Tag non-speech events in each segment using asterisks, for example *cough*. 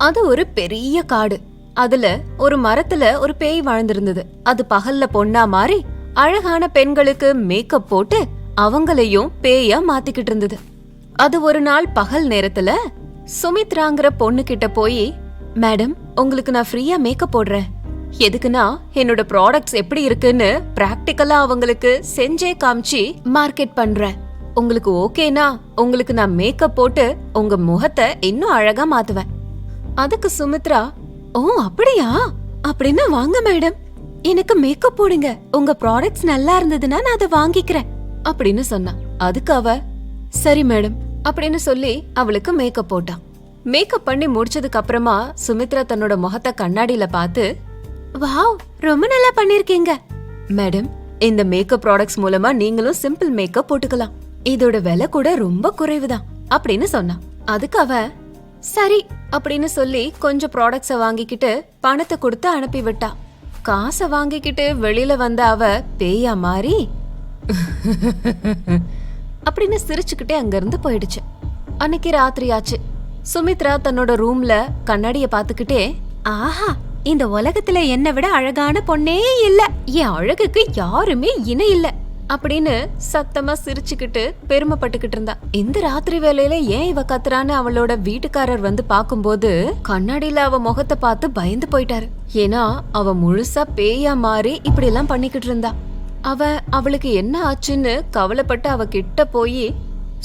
அது ஒரு பெரிய காடு. அதுல ஒரு மரத்துல ஒரு பேய் வாழ்ந்திருந்தது. அது பகல்ல பொண்ணா மாறி அழகான பெண்களுக்கு மேக்கப் போட்டு அவங்களையும் பேயா மாத்திக்கிட்டு இருந்தது. அது ஒரு நாள் பகல் நேரத்துல சுமித்ராங்கிற பொண்ணு கிட்ட போய் மேடம் உங்களுக்கு நான் ஃப்ரீயா மேக்கப் போடுறேன். எதுக்குன்னா என்னோட ப்ராடக்ட்ஸ் எப்படி இருக்குன்னு பிராக்டிக்கலா அவங்களுக்கு செஞ்சே காமிச்சு மார்க்கெட் பண்றேன். உங்களுக்கு ஓகேனா உங்களுக்கு நான் மேக்கப் போட்டு உங்க முகத்தை இன்னும் அழகா மாத்துவேன். அதுக்கு சுமித்ரா ஓ அப்படியா? அப்படின்னா வாங்க மேடம். எனக்கு மேக்கப் போடுங்க. உங்க ப்ராடக்ட்ஸ் நல்லா இருந்ததுன்னா நான் அதை வாங்கிக்கிறேன் அப்படின்னு சொன்னா அதுக்கு அவ சரி மேடம் அப்படின்னு சொல்லி அவளுக்கு மேக்கப் போட்டான். மேக்கப் பண்ணி முடிச்சதுக்கு அப்புறமா சுமித்ரா தன்னோட முகத்தை கண்ணாடியில பார்த்து வாவ் ரொம்ப நல்லா பண்ணிருக்கீங்க. மேடம் இந்த மேக்கப் ப்ராடக்ட்ஸ் மூலமா நீங்களும் சிம்பிள் மேக்கப் போட்டுக்கலாம். இதோட விலை கூட ரொம்ப குறைவுதான் அப்படின்னு சொன்னா அதுக்கு அவ சரி அப்படின்னு சொல்லி கொஞ்சம் ப்ராடக்ட்ஸ வாங்கிக்கிட்டு பணத்தை கொடுத்து அனுப்பி விட்டா காசை வாங்கிக்கிட்டு வெளியில வந்த அவ பேயா மாறி அப்படின்னு சிரிச்சுக்கிட்டே அங்கிருந்து போயிடுச்சு. அன்னைக்கு ராத்திரி ஆச்சு சுமித்ரா தன்னோட ரூம்ல கண்ணாடிய பாத்துக்கிட்டே ஆஹா இந்த உலகத்துல என்னை விட அழகான பொண்ணே இல்ல. என் அழகுக்கு யாருமே இணை இல்லை. அப்படின்னு சத்தமா சிரிச்சுக்கிட்டு பெருமைப்பட்டுக்கிட்டு இருந்தா. இந்த ராத்திரி வேலையில ஏன் இவ கத்துறான்னு அவளோட வீட்டுக்காரர் வந்து பாக்கும்போது கண்ணாடியில அவ முகத்தை பார்த்து பயந்து போயிட்டாரு. ஏன்னா அவ முழுசா பேயா மாறி இப்படி எல்லாம் பண்ணிக்கிட்டு இருந்தா. அவ அவளுக்கு என்ன ஆச்சுன்னு கவலைப்பட்டு அவ கிட்ட போய்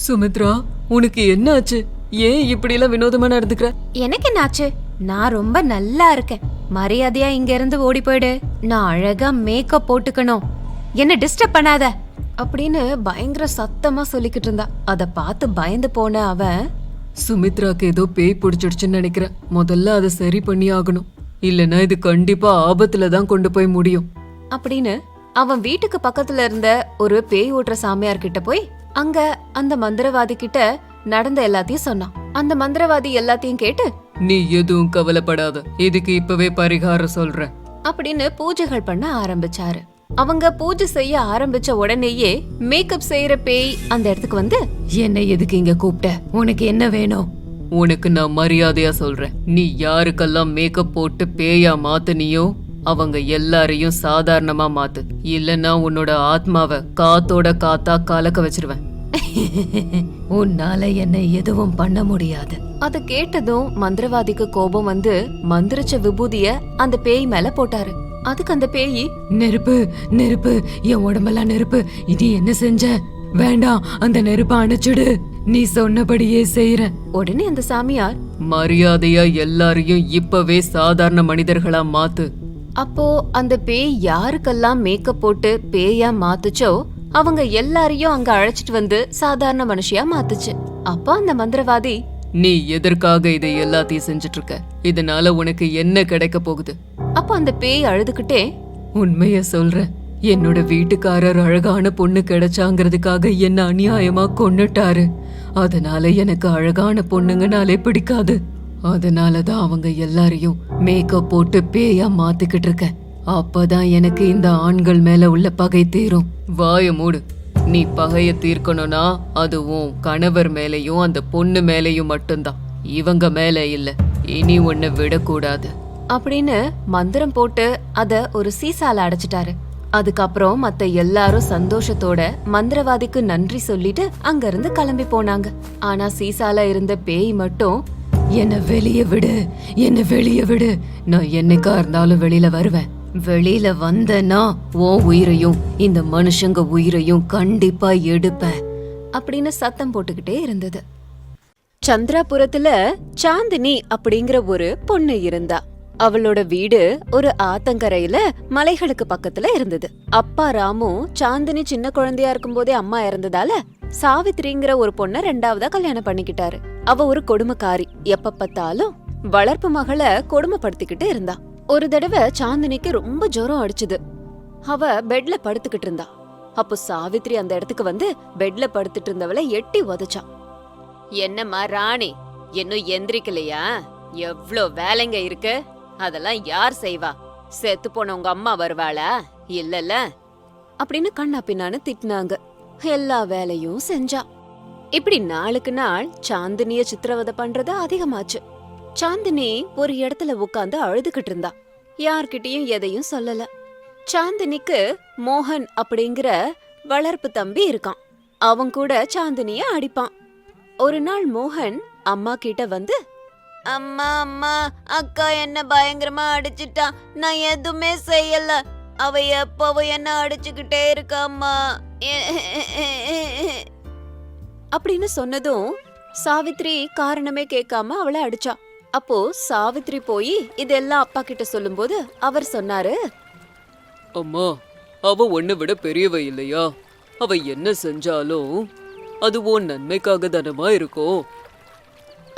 சுமித்ரா உனக்கு என்ன ஆச்சு? ஏன் இப்படி எல்லாம் வினோதமா நடந்துக்கிற? எனக்கு என்னாச்சு நான் ரொம்ப நல்லா இருக்கேன். மரியாதையா இங்க இருந்து ஓடி போயிடு. நான் அழகா மேக்கப் போட்டுக்கணும். என்ன டிஸ்டர்ப் பண்ணாத? அப்படின்னு பயங்கர சத்தமா சொல்லிக்கிட்டு இருந்தா. அத பார்த்து பயந்து போன அவன் சுமித்ராக்கு ஏதோ பேய் பிடிச்சிடுச்சுன்னு நினைக்கிறேன். முதல்ல அதை சரி பண்ணி ஆகணும். இல்லனா இது கண்டிப்பா ஆபத்துல தான் கொண்டு போய் முடியும். அப்படின்னு அவன் வீட்டுக்கு பக்கத்துல இருந்த ஒரு பேய் ஓட்டுற சாமியார் கிட்ட போய் அங்க அந்த மந்திரவாதி கிட்ட நடந்த எல்லாத்தையும் சொன்னான். அந்த மந்திரவாதி எல்லாத்தையும் கேட்டு நீ எதுவும் கவலைப்படாத. இதுக்கு இப்பவே பரிகாரம் சொல்றேன். அப்படின்னு பூஜைகள் பண்ண ஆரம்பிச்சாரு. அவங்க பூஜை செய்ய ஆரம்பிச்ச உடனேயே மேக்கப் செய்யற பேய் அந்த இடத்துக்கு வந்து என்ன எதுக்கு இங்க கூப்பிட்ட? உனக்கு என்ன வேணும்? உனக்கு நான் மரியாதையா சொல்றேன். நீ யாருக்கெல்லாம் மேக்கப் போட்டு பேயா மாத்துனியோ அவங்க எல்லாரையும் சாதாரணமா மாத்து. இல்லனா உன்னோட ஆத்மாவை காத்தோட காத்தா கலக்க வச்சிருவேன். *laughs* உன்னால என்ன எதுவும் பண்ண முடியாது. அத கேட்டதும் மந்திரவாதிக்கு கோபம் வந்து மந்திரிச்ச விபூதிய அந்த பேய் மேல போட்டாரு. அதுக்கு அந்த பேய் நெருப்பு நெருப்பு என் உடம்பெல்லாம் நெருப்பு. இது என்ன செஞ்ச? வேண்டாம் அந்த நெருப்பை அணைச்சிடு. நீ சொன்னபடியே செய்யறேன் உடனே அந்த சாமியார் மரியாதையா எல்லாரையும் இப்பவே சாதாரண மனிதர்களா மாத்து. அப்போ அந்த பேய் யாருக்கெல்லாம் மேக்கப் போட்டு பேயா மாத்துச்சோ அவங்க எல்லாரையும் அங்க அழைச்சிட்டு வந்து சாதாரண மனுஷியா மாத்துச்சு. அப்போ அந்த மந்திரவாதி நீ எதற்காக இதை எல்லாத்தையும் செஞ்சுட்டு இருக்க இதனால உனக்கு என்ன கிடைக்க போகுது? அப்போ அந்த பேய் அழுதுகிட்டே உண்மைய சொல்றேன் என்னோட வீட்டுக்காரர் அழகான பொண்ணு கிடைச்சாங்கிறதுக்காக என்ன அநியாயமா கொன்னுட்டாரு. அதனால எனக்கு அழகான பொண்ணுங்கனாலே பிடிக்காது. அதனாலதான் அவங்க எல்லாரையும் மேக்கப் போட்டு பேயா மாத்திக்கிட்டு இருக்கேன் அப்பதான் எனக்கு இந்த ஆண்கள் மேல உள்ள பகை தீரும். வாய மூடு. நீ பகைய தீர்க்கணும்னா அதுவும் கணவர் மேலையும் அந்த பொண்ணு மேலையும் மட்டும்தான். இவங்க மேல இல்ல. இனி உன்னை விடக்கூடாது. அப்படின்னு மந்திரம் போட்டு அத ஒரு சீசால அடைச்சிட்டாரு. அதுக்கப்புறம் மத்த எல்லாரும் சந்தோஷத்தோட மந்திரவாதிக்கு நன்றி சொல்லிட்டு அங்க இருந்து கிளம்பி போனாங்க. ஆனா சீசால இருந்த பேய் மட்டும் என்ன வெளியே விடு என்ன வெளியே விடு. நான் என்னைக்கா இருந்தாலும் வெளியில வருவேன். வெளியில வந்தேன்னா உன் உயிரையும் இந்த மனுஷங்க உயிரையும் கண்டிப்பா எடுப்பேன். அப்படின்னு சத்தம் போட்டுக்கிட்டே இருந்தது. சந்திராபுரத்துல சாந்தினி அப்படிங்கிற ஒரு பொண்ணு இருந்தா. அவளோட வீடு ஒரு ஆத்தங்கரையில மலைகளுக்கு பக்கத்துல இருந்தது. அப்பா ராமு சாந்தினி சின்ன குழந்தையா இருக்கும் போதே அம்மா இறந்ததால சாவித்ரிங்கிற ஒரு பொண்ண ரெண்டாவதா கல்யாணம் பண்ணிக்கிட்டாரு. அவ ஒரு கொடுமைக்காரி. எப்ப பார்த்தாலும் வளர்ப்பு மகளை கொடுமைப்படுத்திக்கிட்டு இருந்தா. ஒரு தடவை சாந்தினிக்கு ரொம்ப ஜுரம் அடிச்சுது. அவ பெட்ல படுத்துக்கிட்டு இருந்தா. அப்போ சாவித்ரி அந்த இடத்துக்கு வந்து பெட்ல படுத்துட்டு இருந்தவளை எட்டி உதச்சா. என்னம்மா ராணி இன்னும் எந்திரிக்கலையா? எவ்ளோ வேலைங்க இருக்கு? அதெல்லாம் யார் செய்வா? செத்து போன உங்க அம்மா வருவாளா? இல்லல்ல. அப்படின்னு கண்ணா பின்னான்னு திட்டினாங்க. எல்லா வேலையும் செஞ்சா. இப்படி நாளுக்கு நாள் சாந்தினிய சித்திரவதை பண்றது அதிகமாச்சு. சாந்தினி ஒரு இடத்துல உட்காந்து அழுதுகிட்டு இருந்தா. யார்கிட்டயும் எதையும் சொல்லல. சாந்தினிக்கு மோகன் அப்படிங்கிற வளர்ப்பு தம்பி இருக்கான். அவன் கூட சாந்தினிய அடிப்பான். ஒரு நாள் மோகன் அம்மா கிட்ட வந்து அம்மா அம்மா அக்கா என்ன பயங்கரமா அடிச்சிட்டான் நான் எதுவுமே செய்யல. அவ எப்பவும் என்ன அடிச்சுக்கிட்டே இருக்காம்மா அப்படின்னு சொன்னதும் சாவித்ரி காரணமே கேட்காம அவளை அடிச்சா. அப்போ சாவித்ரி போய் இதெல்லாம் அப்பா கிட்ட சொல்லும்போது அவர் சொன்னாரு. அம்மா அவ உன்னை விட பெரியவ இல்லையா? அவ என்ன செஞ்சாலும் அது உன் நன்மைக்காக தானமா இருக்கும்.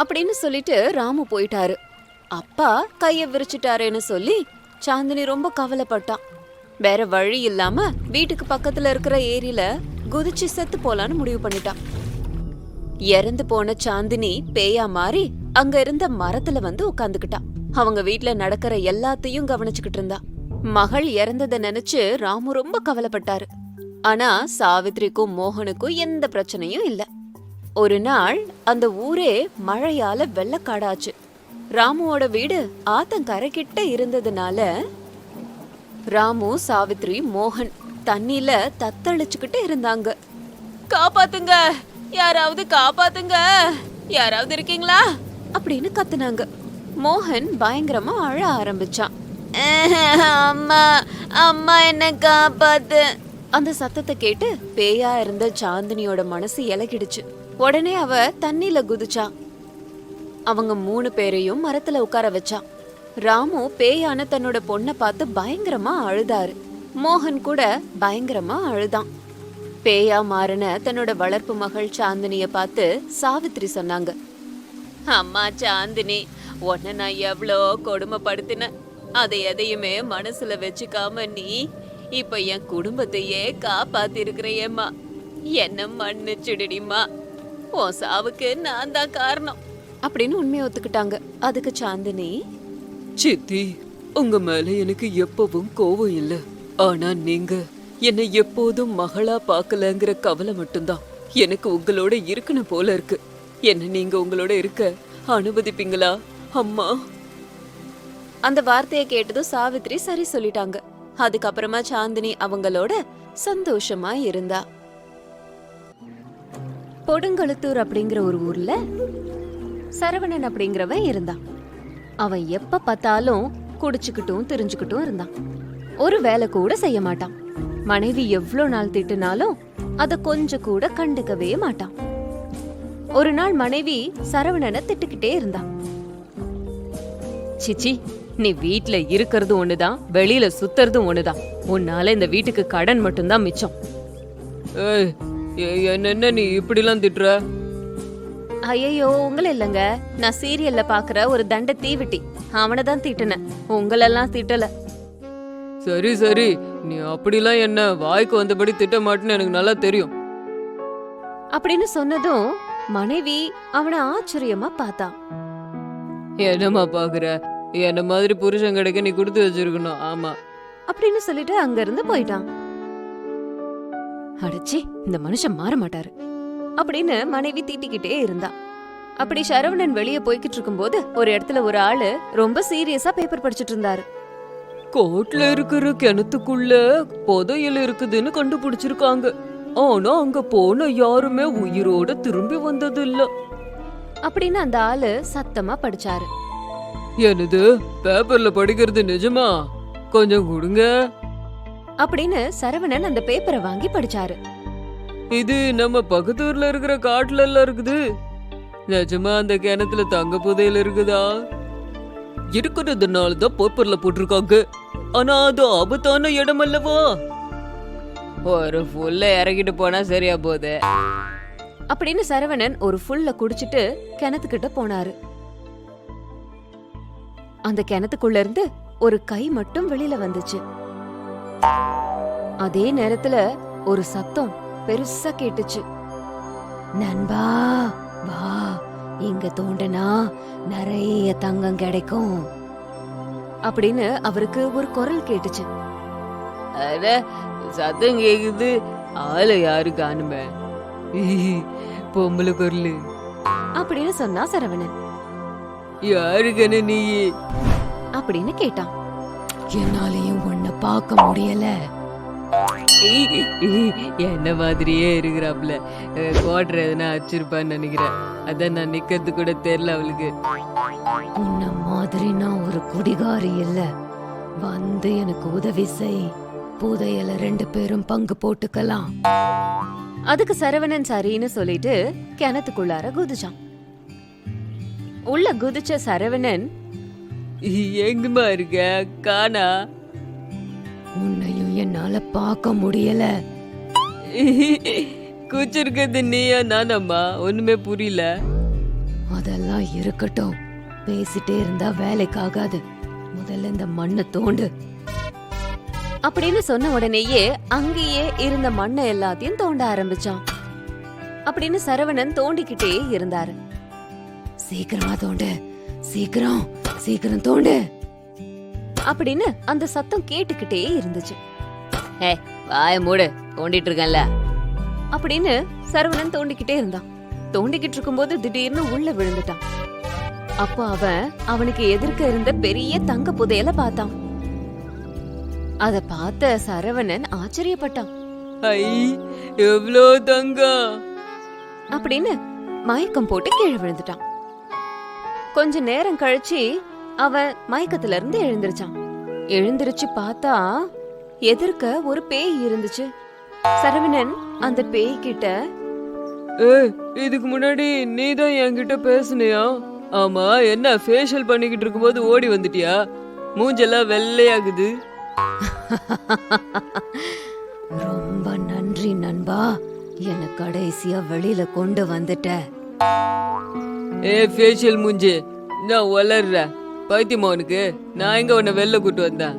அப்படின்னு சொல்லிட்டு ராமு போயிட்டாரு. அப்பா கைய விரிச்சிட்டாரேன்னு சொல்லி சாந்தினி ரொம்ப கவலைப்பட்டான். வேற வழி இல்லாம வீட்டுக்கு பக்கத்துல இருக்கிற ஏரியில குதிச்சு செத்து போலான்னு முடிவு பண்ணிட்டான். இறந்து போன சாந்தினி பேயா மாறி அங்க இருந்த மரத்துல வந்து உட்காந்துக்கிட்டான். அவங்க வீட்ல நடக்கிற எல்லாத்தையும் கவனிச்சுக்கிட்டு இருந்தா மகள் இறந்ததை நினைச்சு ராமு ரொம்ப கவலைப்பட்டாரு. ஆனா சாவித்ரிக்கும் மோகனுக்கும் எந்த பிரச்சனையும் இல்ல. ஒரு நாள் அந்த ஊரே மழையால வெள்ளக்காடாச்சு. ராமுவோட வீடு ஆத்தங்கரை கிட்ட இருந்ததுனால ராமு சாவித்ரி மோகன் தண்ணில தத்தளிச்சுக்கிட்டு இருந்தாங்க. காப்பாத்துங்க! யாராவது காப்பாத்துங்க! யாராவது இருக்கீங்களா? அப்படின்னு கத்துனாங்க. மோகன் பயங்கரமா அழ ஆரம்பிச்சான். அம்மா அம்மா என்ன காப்பாத்து. அந்த சத்தத்தை கேட்டு பேயா இருந்த சாந்தினியோட மனசு இலகிடுச்சு. உடனே அவ தண்ணில குதிச்சா அவங்க மூணு பேரையும் மரத்துல உட்கார வச்சான். ராமு பேயான தன்னோட பொண்ணை பார்த்து பயங்கரமா அழுதாரு. மோகன் கூட பயங்கரமா அழுதான். பேயா மாறின தன்னோட வளர்ப்பு மகள் சாந்தினிய பார்த்து சாவித்ரி சொன்னாங்க. அம்மா சாந்தினி உன்னை நான் எவ்வளோ கொடுமைப்படுத்தினேன் அதை எதையுமே மனசுல வச்சுக்காம நீ இப்ப என் குடும்பத்தையே காப்பாத்தி இருக்கிறையேம்மா என்ன மன்னிச்சுடுடிம்மா. உன் சாவுக்கு நான் தான் காரணம். அப்படின்னு உண்மையை ஒத்துக்கிட்டாங்க. அதுக்கு சாந்தினி சித்தி உங்க மேல எனக்கு எப்பவும் கோவம் இல்ல. ஆனா நீங்க என்னை எப்போதும் மகளா பார்க்கலங்கிற கவலை மட்டும்தான் எனக்கு உங்களோட இருக்கணும் போல இருக்கு. என்ன நீங்க உங்களோட இருக்க அனுமதிப்பீங்களா? அம்மா. அந்த வார்த்தையை கேட்டதும் சாவித்ரி சரி சொல்லிட்டாங்க. அதுக்கப்புறமா சாந்தினி அவங்களோட சந்தோஷமா இருந்தா. பொடுங்கழுத்தூர் அப்படிங்கிற ஒரு ஊர்ல சரவணன் அப்படிங்கிறவன் இருந்தான் அவன் எப்ப பார்த்தாலும் குடிச்சுக்கிட்டும் தெரிஞ்சுக்கிட்டும் இருந்தான் ஒரு வேலை கூட செய்ய மாட்டான். மனைவி எவ்வளோ நாள் திட்டுனாலும் அதை கொஞ்சம் கூட கண்டுக்கவே மாட்டான். ஒரு நாள் மனைவி சரவணனை திட்டுக்கிட்டே இருந்தான் சிச்சி நீ வீட்ல இருக்கிறது ஒண்ணுதான் வெளியில சுத்துறதும் ஒண்ணுதான். உன்னால இந்த வீட்டுக்கு கடன் மட்டும்தான் மிச்சம். என்னென்ன நீ இப்படிலாம் திட்டுற? ஐயோ உங்களை இல்லைங்க. நான் சீரியல்ல பாக்குற ஒரு தண்ட தீவிட்டி. அவனை தான் திட்டுனேன். உங்களெல்லாம் திட்டல. சரி சரி. நீ அப்படிலாம் என்ன வாய்க்கு வந்தபடி திட்ட மாட்டேன்னு எனக்கு நல்லா தெரியும். அப்படின்னு சொன்னதும் மனைவி அவனை ஆச்சரியமா பார்த்தா. என்னம்மா பாக்குற என்ன மாதிரி புருஷன் கிடைக்க நீ கொடுத்து வச்சிருக்கணும். ஆமா. அப்படின்னு சொல்லிட்டு அங்க இருந்து போயிட்டான். அடச்சி இந்த மனுஷன் மாற மாட்டாரு. அப்படின்னு மனைவி தீட்டிக்கிட்டே இருந்தா. அப்படி சரவணன் வெளியே போய்கிட்டு இருக்கும்போது ஒரு இடத்துல ஒரு ஆளு ரொம்ப சீரியஸா பேப்பர் படிச்சிட்டு இருந்தாரு. கோட்ல இருக்கிற கிணத்துக்குள்ள புதையல் இருக்குதுன்னு கண்டுபிடிச்சிருக்காங்க. ஆனா அங்க போன யாருமே உயிரோட திரும்பி வந்தது இல்ல அப்படின்னு அந்த ஆளு சத்தமா படிச்சாரு. எனது பேப்பர்ல படிக்கிறது நிஜமா? கொஞ்சம் கொடுங்க. அப்படின்னு சரவணன் அந்த பேப்பரை வாங்கி படிச்சாரு. இது நம்ம பக்கத்து ஊர்ல இருக்கிற காட்டுல எல்லாம் இருக்குது. நிஜமா அந்த கிணத்துல தங்க புதையல் இருக்குதா? இருக்கிறதுனால தான் பேப்பர்ல போட்டிருக்காங்க. ஆனா அது ஆபத்தான இடம் அல்லவா? ஒரு ஃபுல்ல இறக்கிட்டு போனா சரியா போகுது. அப்படின்னு சரவணன் ஒரு ஃபுல்ல குடிச்சிட்டு கிணத்துக்கிட்ட போனாரு. அந்த கிணத்துக்குள்ள இருந்து ஒரு கை மட்டும் வெளியில வந்துச்சு. அதே நேரத்துல ஒரு சத்தம் பெருசா கேட்டுச்சு. நண்பா வா இங்க தோண்டனா நிறைய தங்கம் கிடைக்கும். அப்படின்னு அவருக்கு ஒரு குரல் கேட்டுச்சு. சத்தம் கேக்குது. ஆளை யாரு காணுமே? பொம்பளை குரலு அப்படின்னு சொன்னா சரவணன். யாருக்கன்னு நீ? அப்படின்னு கேட்டான். என்னாலையும் உன்னை பார்க்க முடியல. என்ன மாதிரியே இருக்கிறாப்ல கோட்ரு எதனா அச்சிருப்பான்னு நினைக்கிறேன். அதான் நான் நிக்கிறது கூட தெரியல அவளுக்கு. உன்ன மாதிரி நான் ஒரு குடிகாரி இல்ல. வந்து எனக்கு உதவி செய். புதையல ரெண்டு பேரும் பங்கு போட்டுக்கலாம். அதுக்கு சரவணன் சரின்னு சொல்லிட்டு கிணத்துக்குள்ளார குதிச்சான். உள்ள குதிச்ச சரவணன் எங்கம்மா இருக்க? காணா? உன்னையும் என்னால பார்க்க முடியல. *laughs* கூச்சிருக்கிறது நீயா நானம்மா? ஒண்ணுமே புரியல. அதெல்லாம் இருக்கட்டும். பேசிட்டே இருந்தா வேலைக்கு ஆகாது. முதல்ல இந்த மண்ணை தோண்டு. அப்படின்னு சொன்ன உடனேயே அங்கேயே இருந்த மண்ணை எல்லாத்தையும் தோண்ட ஆரம்பிச்சான். அப்படின்னு சரவணன் தோண்டிக்கிட்டே இருந்தாரு. சீக்கிரமா தோண்டு சீக்கிரம் சீக்கிரம் தோண்டு. அப்படின்னு அந்த சத்தம் கேட்டுக்கிட்டே இருந்துச்சு. ஏ வாய மூடு தோண்டிட்டு இருக்கேன்ல. அப்படின்னு சரவணன் தோண்டிக்கிட்டே இருந்தான். தோண்டிக்கிட்டு இருக்கும்போது திடீர்னு உள்ள விழுந்துட்டான். அப்போ அவன் அவனுக்கு எதிர்க்க இருந்த பெரிய தங்க புதையல பார்த்தான். அத பார்த்த சரவணன் ஆச்சரியப்பட்டான். ஐ எவ்வளோ தங்கம் அப்படின்னு மயக்கம் போட்டு கீழே விழுந்துட்டான். கொஞ்ச நேரம் கழிச்சு அவன் மயக்கத்துல இருந்து எழுந்திருச்சான். எழுந்திருச்சு பார்த்தா எதிர்க்க ஒரு பேய் இருந்துச்சு. சரவணன் அந்த பேய் கிட்ட ஏ இதுக்கு முன்னாடி நீ தான் என்கிட்ட பேசுனியா? ஆமா என்ன ஃபேஷியல் பண்ணிக்கிட்டு இருக்கும்போது ஓடி வந்துட்டியா? மூஞ்செல்லாம் வெள்ளையாகுது. *laughs* ரொம்ப நன்றி நண்பா. என்ன கடைசியா வெளியில கொண்டு வந்துட்ட. ஏ ஃபேஷியல் மூஞ்சி நான் வளர்ற. பைத்தியமா உனக்கு நான் எங்க உன்னை வெளில கூட்டு வந்தேன்?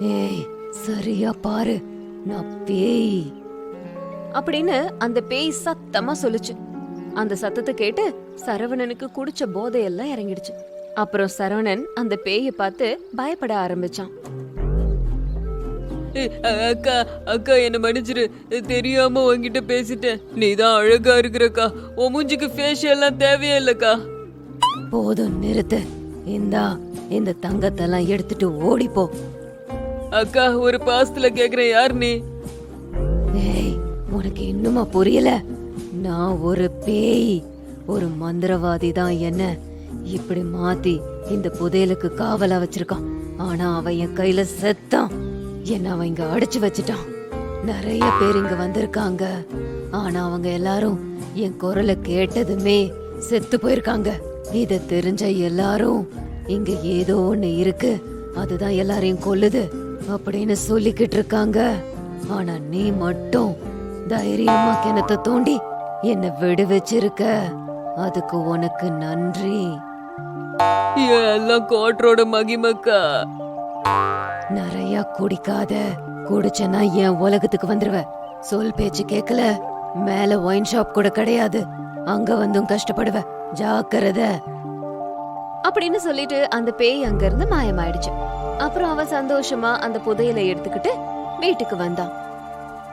ஏய் சரியா பாரு. நான் பேய். அப்படின்னு அந்த பேய் சத்தமா சொல்லுச்சு. அந்த சத்தத்தை கேட்டு சரவணனுக்கு குடிச்ச போதையெல்லாம் இறங்கிடுச்சு. அப்புறம் சரவணன் அந்த பேயை பார்த்து பயப்பட ஆரம்பிச்சான். அக்கா அக்கா என்ன மன்னிச்சிரு. தெரியாம உன்கிட்ட பேசிட்டேன். நீ தான் அழகா இருக்கிறக்கா. உன் மூஞ்சிக்கு ஃபேஷியல்லாம் தேவையே இல்லக்கா. போதும் நிறுத்து. இந்தா இந்த தங்கத்தெல்லாம் எடுத்துட்டு ஓடிப்போ அக்கா ஒரு பாசத்துல கேக்குறேன் யார் நீ? ஏய் உனக்கு இன்னுமா புரியல? நான் ஒரு பேய். ஒரு மந்திரவாதி தான் என்ன? இப்படி மாத்தி இந்த புதையலுக்கு காவலா வச்சிருக்கான். ஆனா அவன் என் கையில செத்தான். என்ன அவன் இங்க அடைச்சு வச்சிட்டான். நிறைய பேர் இங்க வந்திருக்காங்க. ஆனா அவங்க எல்லாரும் என் குரலை கேட்டதுமே செத்து போயிருக்காங்க. இத தெரிஞ்ச எல்லாரும் இங்க ஏதோ ஒண்ணு இருக்கு. அதுதான் எல்லாரையும் கொல்லுது அப்படின்னு சொல்லிக்கிட்டு இருக்காங்க. ஆனா நீ மட்டும் தைரியமா கிணத்த தோண்டி என்ன விடு வச்சிருக்க அதுக்கு உனக்கு நன்றி. எல்லாம் கோட்டரோட மகிமக்கா. நிறைய குடிக்காத குடிச்சனா என் உலகத்துக்கு வந்துருவ. சொல் பேச்சு கேக்கல மேல ஒயின் ஷாப் கூட கிடையாது. அங்க வந்தும் கஷ்டப்படுவ. ஜாக்கிரத. அப்படின்னு சொல்லிட்டு அந்த பேய் அங்க இருந்து மாயமாயிடுச்சு. அப்புறம் அவன் சந்தோஷமா அந்த புதையலை எடுத்துக்கிட்டு வீட்டுக்கு வந்தான்.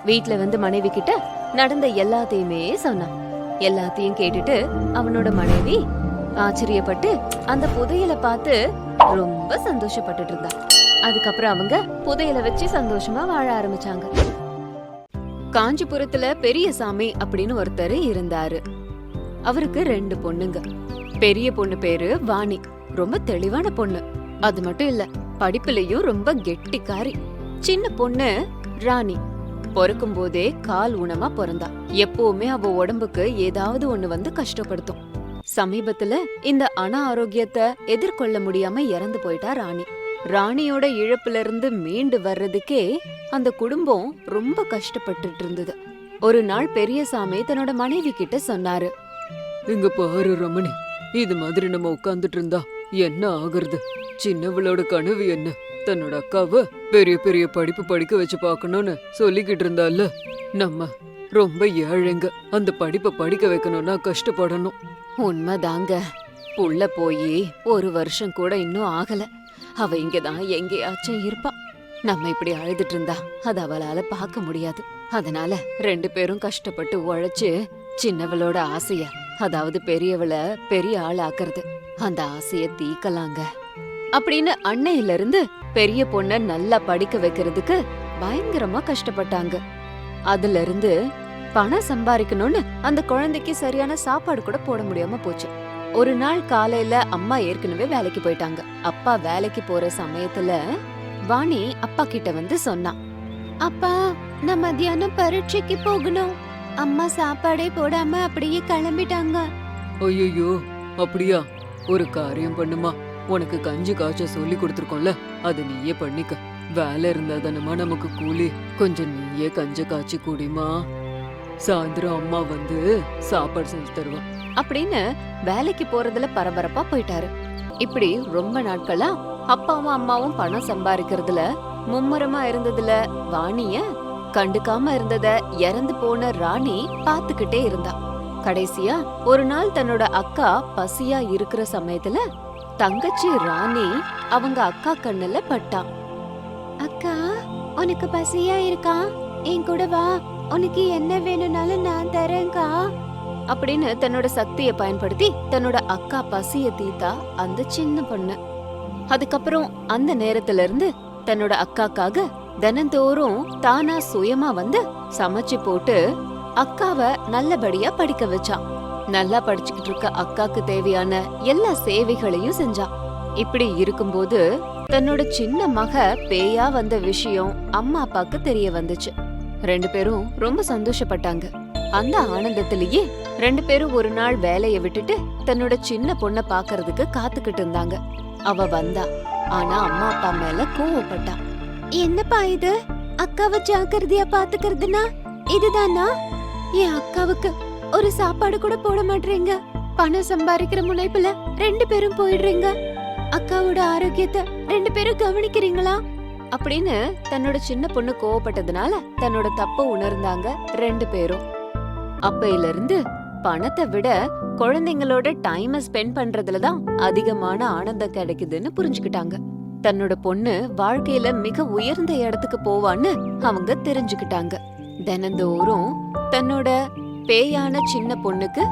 வீட்ல வந்து மனைவி கிட்ட நடந்த எல்லாத்தையுமே சொன்னான். எல்லாத்தையும் கேட்டுட்டு அவனோட மனைவி ஆச்சரியப்பட்டு அந்த புதையலை பார்த்து ரொம்ப சந்தோஷப்பட்டுட்டு இருந்தா அதுக்கப்புறம் அவங்க புதையலை வச்சு சந்தோஷமா வாழ ஆரம்பிச்சாங்க. காஞ்சிபுரத்துல பெரியசாமி அப்படின்னு ஒருத்தர் இருந்தாரு. அவருக்கு ரெண்டு பொண்ணுங்க. பெரிய பொண்ணு பேரு வாணி. ரொம்ப தெளிவான பொண்ணு. அது மட்டும் இல்ல படிப்புலயும் ரொம்ப கெட்டிக்காரி. சின்ன பொண்ணு ராணி. பிறக்கும் போதே கால் ஊனமா பிறந்தா. எப்பவுமே அவ உடம்புக்கு ஏதாவது ஒண்ணு வந்து கஷ்டப்படுத்தும். சமீபத்துல இந்த அன ஆரோக்கியத்தை எதிர்கொள்ள முடியாம இறந்து போயிட்டா ராணி. ராணியோட இழப்புல இருந்து மீண்டு வர்றதுக்கே அந்த குடும்பம் ரொம்ப கஷ்டப்பட்டுட்டு இருந்தது. ஒரு நாள் பெரியசாமி தன்னோட மனைவி கிட்ட சொன்னாரு. இங்க பாரு ரமணி இது மாதிரி நம்ம உட்காந்துட்டு இருந்தா என்ன ஆகுறது? சின்னவளோட கனவு என்ன? தன்னோட அக்காவை பெரிய பெரிய படிப்பு படிக்க வச்சு பார்க்கணும்னு சொல்லிக்கிட்டு இருந்தால நம்ம ரொம்ப ஏழைங்க. அந்த படிப்பை படிக்க வைக்கணும்னா கஷ்டப்படணும். உண்மைதாங்க. புள்ள போய் ஒரு வருஷம் கூட இன்னும் ஆகல. அவ இங்கதான் எங்கேயாச்சும் இருப்பா. நம்ம இப்படி அழுதுட்டு இருந்தா அது அவளால பார்க்க முடியாது. அதனால ரெண்டு பேரும் கஷ்டப்பட்டு உழைச்சு சின்னவளோட ஆசைய அதாவது பெரியவளை பெரிய ஆள் ஆக்குறது அந்த ஆசைய தீக்கலாங்க அப்படின்னு அன்னையில இருந்து பெரிய பொண்ண நல்லா படிக்க வைக்கிறதுக்கு பயங்கரமா கஷ்டப்பட்டாங்க. அதுல இருந்து பணம் சம்பாதிக்கணும்னு அந்த குழந்தைக்கு சரியான சாப்பாடு கூட போட முடியாம போச்சு. ஒரு நாள் காலையில அம்மா ஏற்கனவே வேலைக்கு போயிட்டாங்க. அப்பா வேலைக்கு போற சமயத்துல வாணி அப்பா கிட்ட வந்து சொன்னான் அப்பா நான் மத்தியானம் பரீட்சைக்கு போகணும். அம்மா சாப்பாடே போடாம அப்படியே கிளம்பிட்டாங்க. ஐயோ அப்படியா? ஒரு காரியம் பண்ணுமா? உனக்கு கஞ்சி காய்ச்ச சொல்லி கொடுத்துருக்கோம்ல அது நீயே பண்ணிக்க. வேலை இருந்தா தானம்மா நமக்கு கூலி. கொஞ்சம் நீயே கஞ்ச காய்ச்சி குடிமா சாயந்தரம் அம்மா வந்து சாப்பாடு செஞ்சு தருவா. அப்படின்னு வேலைக்கு போறதுல பரபரப்பா போயிட்டாரு. இப்படி ரொம்ப நாட்களா அப்பாவும் அம்மாவும் பணம் சம்பாதிக்கிறதுல மும்முரமா இருந்ததுல வாணிய கண்டுக்காம இருந்தத இறந்து போன ராணி பாத்துக்கிட்டே இருந்தா. கடைசியா ஒரு நாள் தன்னோட அக்கா பசியா இருக்கிற சமயத்துல தங்கச்சி ராணி அவங்க அக்கா கண்ணுல பட்டா. அக்கா உனக்கு பசியா இருக்கா? என் கூட வா. உனக்கு என்ன வேணும்னாலும் நான் தரேன்க்கா. அப்படின்னு தன்னோட சக்தியை பயன்படுத்தி தன்னோட அக்கா பசிய தீத்தா அந்த சின்ன பொண்ணு. அதுக்கப்புறம் அந்த நேரத்துல இருந்து தன்னோட அக்காக்காக தினந்தோறும் தானா சுயமா வந்து சமைச்சு போட்டு அக்காவ நல்லபடியா படிக்க வச்சான். நல்லா படிச்சுக்கிட்டு இருக்க அக்காக்கு தேவையான எல்லா சேவைகளையும் செஞ்சா இப்படி இருக்கும்போது தன்னோட சின்ன மக பேயா வந்த விஷயம் அம்மா அப்பாக்கு தெரிய வந்துச்சு. ரெண்டு பேரும் ரொம்ப சந்தோஷப்பட்டாங்க. அந்த ஆனந்தத்திலேயே ரெண்டு பேரும் ஒரு நாள் வேலைய விட்டுட்டு தன்னோட சின்ன பொண்ண பாக்குறதுக்கு காத்துக்கிட்டு இருந்தாங்க. அவ வந்தா. ஆனா அம்மா அப்பா மேல கோவப்பட்டா. என்னப்பா இது? அக்காவை ஜாக்கிரதையா பாத்துக்கிறதுனா இதுதானா? என் அக்காவுக்கு ஒரு சாப்பாடு கூட போட மாட்டீங்க பணம் சம்பாதிக்கிற முனைப்புல ரெண்டு பேரும் போயிடுறீங்க. அக்காவோட ஆரோக்கியத்தை ரெண்டு பேரும் கவனிக்கிறீங்களா? அப்படின்னு தன்னோட சின்ன பொண்ணு கோவப்பட்டதுனால தன்னோட தப்ப உணர்ந்தாங்க ரெண்டு பேரும். அப்பையில இருந்து பணத்தை விட குழந்தைங்களோட டைமை ஸ்பெண்ட் பண்றதுல தான் அதிகமான ஆனந்தம் கிடைக்குதுன்னு புரிஞ்சுக்கிட்டாங்க. தன்னோட பொண்ணு வாழ்க்கையில மிக உயர்ந்த இடத்துக்கு போவான்னு அவங்க தெரிஞ்சுக்கிட்டாங்க. தினந்தோறும் தன்னோட பேயான சின்ன பொண்ணுக்கு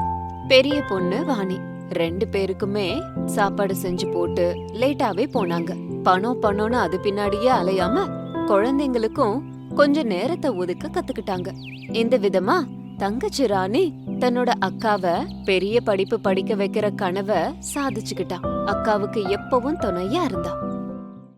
பெரிய பொண்ணு வாணி. ரெண்டு பேருக்குமே சாப்பாடு செஞ்சு போட்டு லேட்டாவே போனாங்க. பணம் பணம்னு அது பின்னாடியே அலையாம குழந்தைங்களுக்கும் கொஞ்ச நேரத்தை ஒதுக்க கத்துக்கிட்டாங்க. இந்த விதமா தங்கச்சி ராணி தன்னோட அக்காவ பெரிய படிப்பு படிக்க வைக்கிற கனவை சாதிச்சுக்கிட்டா. அக்காவுக்கு எப்பவும் துணையா இருந்தா.